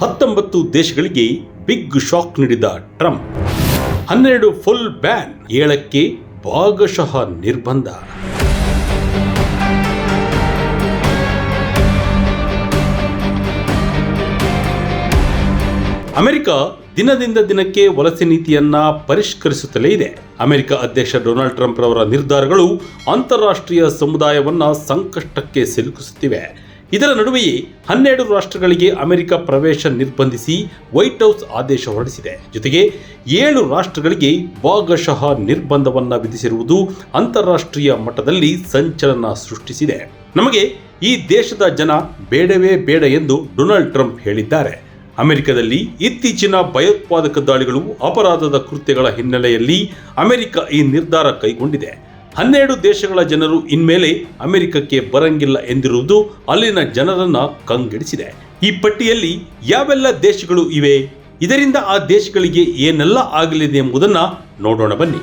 ಹತ್ತೊಂಬತ್ತು ದೇಶಗಳಿಗೆ big shock ನೀಡಿದ ಟ್ರಂಪ್. ಹನ್ನೆರಡು ಫುಲ್ ಬ್ಯಾನ್ ಏಳಕ್ಕೆ ಭಾಗಶಃ ನಿರ್ಬಂಧ. ಅಮೆರಿಕ ದಿನದಿಂದ ದಿನಕ್ಕೆ ವಲಸೆ ನೀತಿಯನ್ನ ಪರಿಷ್ಕರಿಸುತ್ತಲೇ ಇದೆ. ಅಮೆರಿಕ ಅಧ್ಯಕ್ಷ ಡೊನಾಲ್ಡ್ ಟ್ರಂಪ್ ರವರ ನಿರ್ಧಾರಗಳು ಅಂತಾರಾಷ್ಟ್ರೀಯ ಸಮುದಾಯವನ್ನ ಸಂಕಷ್ಟಕ್ಕೆ ಸಿಲುಕಿಸುತ್ತಿವೆ. ಇದರ ನಡುವೆಯೇ ಹನ್ನೆರಡು ರಾಷ್ಟ್ರಗಳಿಗೆ ಅಮೆರಿಕ ಪ್ರವೇಶ ನಿರ್ಬಂಧಿಸಿ ವೈಟ್ ಹೌಸ್ ಆದೇಶ ಹೊರಡಿಸಿದೆ. ಜೊತೆಗೆ ಏಳು ರಾಷ್ಟ್ರಗಳಿಗೆ ಭಾಗಶಃ ನಿರ್ಬಂಧವನ್ನು ವಿಧಿಸಿರುವುದು ಅಂತಾರಾಷ್ಟ್ರೀಯ ಮಟ್ಟದಲ್ಲಿ ಸಂಚಲನ ಸೃಷ್ಟಿಸಿದೆ. ನಮಗೆ ಈ ದೇಶದ ಜನ ಬೇಡವೇ ಬೇಡ ಎಂದು ಡೊನಾಲ್ಡ್ ಟ್ರಂಪ್ ಹೇಳಿದ್ದಾರೆ. ಅಮೆರಿಕದಲ್ಲಿ ಇತ್ತೀಚಿನ ಭಯೋತ್ಪಾದಕ ದಾಳಿಗಳು ಅಪರಾಧದ ಕೃತ್ಯಗಳ ಹಿನ್ನೆಲೆಯಲ್ಲಿ ಅಮೆರಿಕ ಈ ನಿರ್ಧಾರ ಕೈಗೊಂಡಿದೆ. ಹನ್ನೆರಡು ದೇಶಗಳ ಜನರು ಇನ್ಮೇಲೆ ಅಮೆರಿಕಕ್ಕೆ ಬರಂಗಿಲ್ಲ ಎಂದಿರುವುದು ಅಲ್ಲಿನ ಜನರನ್ನು ಕಂಗೆಡಿಸಿದೆ. ಈ ಪಟ್ಟಿಯಲ್ಲಿ ಯಾವೆಲ್ಲ ದೇಶಗಳು ಇವೆ? ಇದರಿಂದ ಆ ದೇಶಗಳಿಗೆ ಏನೆಲ್ಲ ಆಗಲಿದೆ ಎಂಬುದನ್ನ ನೋಡೋಣ ಬನ್ನಿ.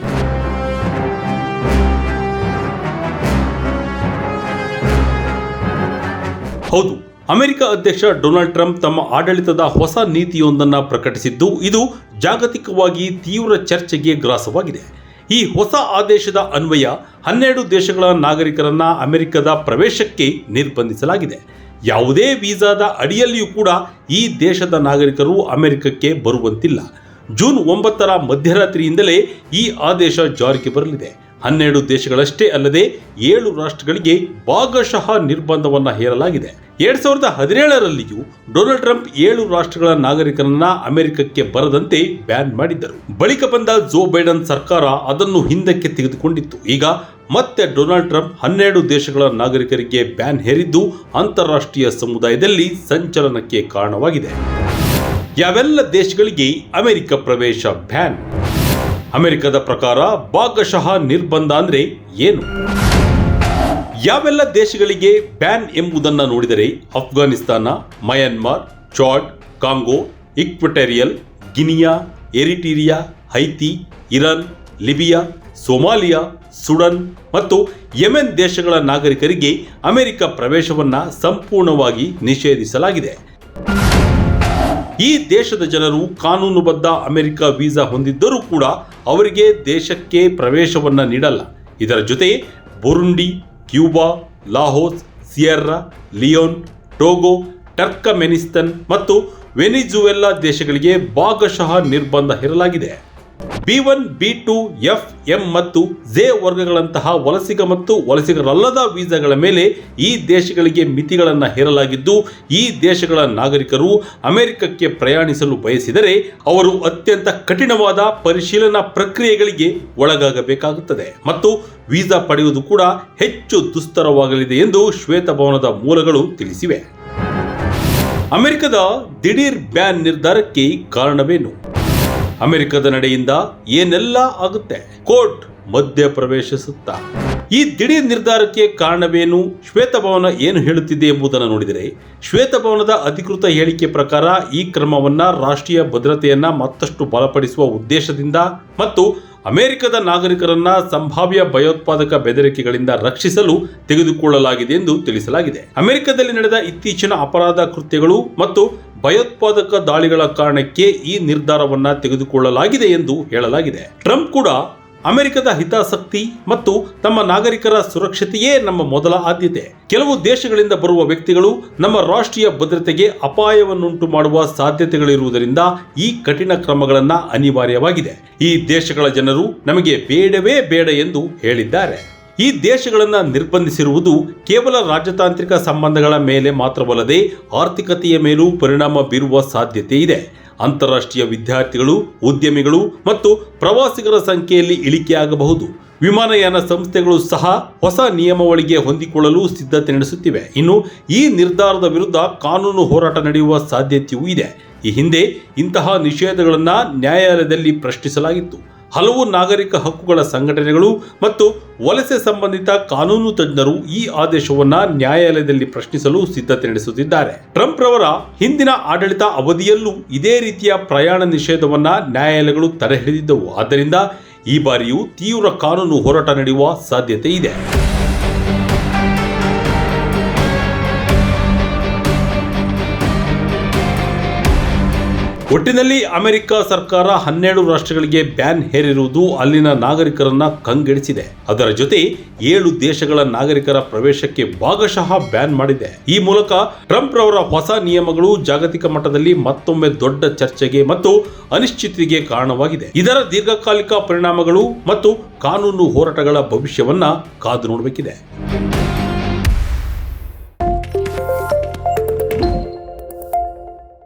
ಹೌದು, ಅಮೆರಿಕ ಅಧ್ಯಕ್ಷ ಡೊನಾಲ್ಡ್ ಟ್ರಂಪ್ ತಮ್ಮ ಆಡಳಿತದ ಹೊಸ ನೀತಿಯೊಂದನ್ನು ಪ್ರಕಟಿಸಿದ್ದು, ಇದು ಜಾಗತಿಕವಾಗಿ ತೀವ್ರ ಚರ್ಚೆಗೆ ಗ್ರಾಸವಾಗಿದೆ. ಈ ಹೊಸ ಆದೇಶದ ಅನ್ವಯ ಹನ್ನೆರಡು ದೇಶಗಳ ನಾಗರಿಕರನ್ನ ಅಮೆರಿಕದ ಪ್ರವೇಶಕ್ಕೆ ನಿರ್ಬಂಧಿಸಲಾಗಿದೆ. ಯಾವುದೇ ವೀಸಾದ ಅಡಿಯಲ್ಲಿಯೂ ಕೂಡ ಈ ದೇಶದ ನಾಗರಿಕರು ಅಮೆರಿಕಕ್ಕೆ ಬರುವಂತಿಲ್ಲ. ಜೂನ್ ಒಂಬತ್ತರ ಮಧ್ಯರಾತ್ರಿಯಿಂದಲೇ ಈ ಆದೇಶ ಜಾರಿಗೆ ಬರಲಿದೆ. ಹನ್ನೆರಡು ದೇಶಗಳಷ್ಟೇ ಅಲ್ಲದೆ ಏಳು ರಾಷ್ಟ್ರಗಳಿಗೆ ಭಾಗಶಃ ನಿರ್ಬಂಧವನ್ನು ಹೇರಲಾಗಿದೆ. ಎರಡ್ ಸಾವಿರದ ಹದಿನೇಳರಲ್ಲಿಯೂ ಡೊನಾಲ್ಡ್ ಟ್ರಂಪ್ ಏಳು ರಾಷ್ಟ್ರಗಳ ನಾಗರಿಕರನ್ನ ಅಮೆರಿಕಕ್ಕೆ ಬರದಂತೆ ಬ್ಯಾನ್ ಮಾಡಿದ್ದರು. ಬಳಿಕ ಬಂದ ಜೋ ಬೈಡನ್ ಸರ್ಕಾರ ಅದನ್ನು ಹಿಂದಕ್ಕೆ ತೆಗೆದುಕೊಂಡಿತ್ತು. ಈಗ ಮತ್ತೆ ಡೊನಾಲ್ಡ್ ಟ್ರಂಪ್ ಹನ್ನೆರಡು ದೇಶಗಳ ನಾಗರಿಕರಿಗೆ ಬ್ಯಾನ್ ಹೇರಿದ್ದು ಅಂತಾರಾಷ್ಟ್ರೀಯ ಸಮುದಾಯದಲ್ಲಿ ಸಂಚಲನಕ್ಕೆ ಕಾರಣವಾಗಿದೆ. ಯಾವೆಲ್ಲ ದೇಶಗಳಿಗೆ ಅಮೆರಿಕ ಪ್ರವೇಶ ಬ್ಯಾನ್? ಅಮೆರಿಕದ ಪ್ರಕಾರ ಭಾಗಶಃ ನಿರ್ಬಂಧ ಅಂದ್ರೆ ಏನು? ಯಾವೆಲ್ಲ ದೇಶಗಳಿಗೆ ಬ್ಯಾನ್ ಎಂಬುದನ್ನು ನೋಡಿದರೆ Afghanistan Myanmar, Chad, Congo, Equatorial, Guinea, Eritrea, Haiti, Iran, Libya, Somalia, Sudan ಮತ್ತು ಯೆಮೆನ್ ದೇಶಗಳ ನಾಗರಿಕರಿಗೆ ಅಮೆರಿಕ ಪ್ರವೇಶವನ್ನು ಸಂಪೂರ್ಣವಾಗಿ ನಿಷೇಧಿಸಲಾಗಿದೆ. ಈ ದೇಶದ ಜನರು ಕಾನೂನುಬದ್ಧ ಅಮೆರಿಕ ವೀಸಾ ಹೊಂದಿದ್ದರೂ ಕೂಡ ಅವರಿಗೆ ದೇಶಕ್ಕೆ ಪ್ರವೇಶವನ್ನು ನೀಡಲ್ಲ. ಇದರ ಜೊತೆ Burundi, Cuba, Laos, Sierra, Leone, Togo, Turkmenistan ಮತ್ತು ವೆನಿಜುವೆಲ್ಲಾ ದೇಶಗಳಿಗೆ ಭಾಗಶಃ ನಿರ್ಬಂಧ ಹೇರಲಾಗಿದೆ. B one, B two, F, M ಮತ್ತು ಜೆ ವರ್ಗಗಳಂತಹ ವಲಸಿಗ ಮತ್ತು ವಲಸಿಗರಲ್ಲದ ವೀಸಾಗಳ ಮೇಲೆ ಈ ದೇಶಗಳಿಗೆ ಮಿತಿಗಳನ್ನು ಹೇರಲಾಗಿದ್ದು, ಈ ದೇಶಗಳ ನಾಗರಿಕರು ಅಮೆರಿಕಕ್ಕೆ ಪ್ರಯಾಣಿಸಲು ಬಯಸಿದರೆ ಅವರು ಅತ್ಯಂತ ಕಠಿಣವಾದ ಪರಿಶೀಲನಾ ಪ್ರಕ್ರಿಯೆಗಳಿಗೆ ಒಳಗಾಗಬೇಕಾಗುತ್ತದೆ. ಮತ್ತು ವೀಸಾ ಪಡೆಯುವುದು ಕೂಡ ಹೆಚ್ಚು ದುಸ್ತರವಾಗಲಿದೆ ಎಂದು ಶ್ವೇತಭವನದ ಮೂಲಗಳು ತಿಳಿಸಿವೆ. ಅಮೆರಿಕದ ದಿಢೀರ್ ಬ್ಯಾನ್ ನಿರ್ಧಾರಕ್ಕೆ ಕಾರಣವೇನು? ಅಮೆರಿಕದ ನಡೆಯಿಂದ ಏನೆಲ್ಲ ಆಗುತ್ತೆ? ಕೋರ್ಟ್ ಮಧ್ಯ ಪ್ರವೇಶಿಸುತ್ತಾ ಈ ದಿಢೀರ್ ನಿರ್ಧಾರಕ್ಕೆ ಕಾರಣವೇನು? ಶ್ವೇತಭವನ ಏನು ಹೇಳುತ್ತಿದೆ ಎಂಬುದನ್ನು ನೋಡಿದರೆ, ಶ್ವೇತಭವನದ ಅಧಿಕೃತ ಹೇಳಿಕೆ ಪ್ರಕಾರ ಈ ಕ್ರಮವನ್ನ ರಾಷ್ಟ್ರೀಯ ಭದ್ರತೆಯನ್ನ ಮತ್ತಷ್ಟು ಬಲಪಡಿಸುವ ಉದ್ದೇಶದಿಂದ ಮತ್ತು ಅಮೆರಿಕದ ನಾಗರಿಕರನ್ನ ಸಂಭಾವ್ಯ ಭಯೋತ್ಪಾದಕ ಬೆದರಿಕೆಗಳಿಂದ ರಕ್ಷಿಸಲು ತೆಗೆದುಕೊಳ್ಳಲಾಗಿದೆ ಎಂದು ತಿಳಿಸಲಾಗಿದೆ. ಅಮೆರಿಕದಲ್ಲಿ ನಡೆದ ಇತ್ತೀಚಿನ ಅಪರಾಧ ಕೃತ್ಯಗಳು ಮತ್ತು ಭಯೋತ್ಪಾದಕ ದಾಳಿಗಳ ಕಾರಣಕ್ಕೆ ಈ ನಿರ್ಧಾರವನ್ನ ತೆಗೆದುಕೊಳ್ಳಲಾಗಿದೆ ಎಂದು ಹೇಳಲಾಗಿದೆ. ಟ್ರಂಪ್ ಕೂಡ ಅಮೆರಿಕದ ಹಿತಾಸಕ್ತಿ ಮತ್ತು ತಮ್ಮ ನಾಗರಿಕರ ಸುರಕ್ಷತೆಯೇ ನಮ್ಮ ಮೊದಲ ಆದ್ಯತೆ. ಕೆಲವು ದೇಶಗಳಿಂದ ಬರುವ ವ್ಯಕ್ತಿಗಳು ನಮ್ಮ ರಾಷ್ಟ್ರೀಯ ಭದ್ರತೆಗೆ ಅಪಾಯವನ್ನುಂಟು ಮಾಡುವ ಸಾಧ್ಯತೆಗಳಿರುವುದರಿಂದ ಈ ಕಠಿಣ ಕ್ರಮಗಳನ್ನು ಅನಿವಾರ್ಯವಾಗಿದೆ. ಈ ದೇಶಗಳ ಜನರು ನಮಗೆ ಬೇಡವೇ ಬೇಡ ಎಂದು ಹೇಳಿದ್ದಾರೆ. ಈ ದೇಶಗಳನ್ನು ನಿರ್ಬಂಧಿಸಿರುವುದು ಕೇವಲ ರಾಜತಾಂತ್ರಿಕ ಸಂಬಂಧಗಳ ಮೇಲೆ ಮಾತ್ರವಲ್ಲದೆ ಆರ್ಥಿಕತೆಯ ಮೇಲೂ ಪರಿಣಾಮ ಬೀರುವ ಸಾಧ್ಯತೆ ಇದೆ. ಅಂತಾರಾಷ್ಟ್ರೀಯ ವಿದ್ಯಾರ್ಥಿಗಳು, ಉದ್ಯಮಿಗಳು ಮತ್ತು ಪ್ರವಾಸಿಗರ ಸಂಖ್ಯೆಯಲ್ಲಿ ಇಳಿಕೆಯಾಗಬಹುದು ವಿಮಾನಯಾನ ಸಂಸ್ಥೆಗಳು ಸಹ ಹೊಸ ನಿಯಮಾವಳಿಗೆ ಹೊಂದಿಕೊಳ್ಳಲು ಸಿದ್ಧತೆ ನಡೆಸುತ್ತಿವೆ. ಇನ್ನು ಈ ನಿರ್ಧಾರದ ವಿರುದ್ಧ ಕಾನೂನು ಹೋರಾಟ ನಡೆಯುವ ಸಾಧ್ಯತೆಯೂ ಇದೆ. ಈ ಹಿಂದೆ ಇಂತಹ ನಿಷೇಧಗಳನ್ನು ನ್ಯಾಯಾಲಯದಲ್ಲಿ ಪ್ರಶ್ನಿಸಲಾಗಿತ್ತು. ಹಲವು ನಾಗರಿಕ ಹಕ್ಕುಗಳ ಸಂಘಟನೆಗಳು ಮತ್ತು ವಲಸೆ ಸಂಬಂಧಿತ ಕಾನೂನು ತಜ್ಞರು ಈ ಆದೇಶವನ್ನು ನ್ಯಾಯಾಲಯದಲ್ಲಿ ಪ್ರಶ್ನಿಸಲು ಸಿದ್ಧತೆ ನಡೆಸುತ್ತಿದ್ದಾರೆ. ಟ್ರಂಪ್ ರವರ ಹಿಂದಿನ ಆಡಳಿತ ಅವಧಿಯಲ್ಲೂ ಇದೇ ರೀತಿಯ ಪ್ರಯಾಣ ನಿಷೇಧವನ್ನ ನ್ಯಾಯಾಲಯಗಳು ತಡೆ ಹಿಡಿದಿದ್ದವು. ಆದ್ದರಿಂದ ಈ ಬಾರಿಯೂ ತೀವ್ರ ಕಾನೂನು ಹೋರಾಟ ನಡೆಯುವ ಸಾಧ್ಯತೆ ಇದೆ. ಒಟ್ಟಿನಲ್ಲಿ ಅಮೆರಿಕ ಸರ್ಕಾರ ಹನ್ನೆರಡು ರಾಷ್ಟ್ರಗಳಿಗೆ ಬ್ಯಾನ್ ಹೇರಿರುವುದು ಅಲ್ಲಿನ ನಾಗರಿಕರನ್ನ ಕಂಗೆಡಿಸಿದೆ. ಅದರ ಜೊತೆ ಏಳು ದೇಶಗಳ ನಾಗರಿಕರ ಪ್ರವೇಶಕ್ಕೆ ಭಾಗಶಃ ಬ್ಯಾನ್ ಮಾಡಿದೆ. ಈ ಮೂಲಕ ಟ್ರಂಪ್ ರವರ ಹೊಸ ನಿಯಮಗಳು ಜಾಗತಿಕ ಮಟ್ಟದಲ್ಲಿ ಮತ್ತೊಮ್ಮೆ ದೊಡ್ಡ ಚರ್ಚೆಗೆ ಮತ್ತು ಅನಿಶ್ಚಿತಿಗೆ ಕಾರಣವಾಗಿದೆ. ಇದರ ದೀರ್ಘಕಾಲಿಕ ಪರಿಣಾಮಗಳು ಮತ್ತು ಕಾನೂನು ಹೋರಾಟಗಳ ಭವಿಷ್ಯವನ್ನ ಕಾದು ನೋಡಬೇಕಿದೆ.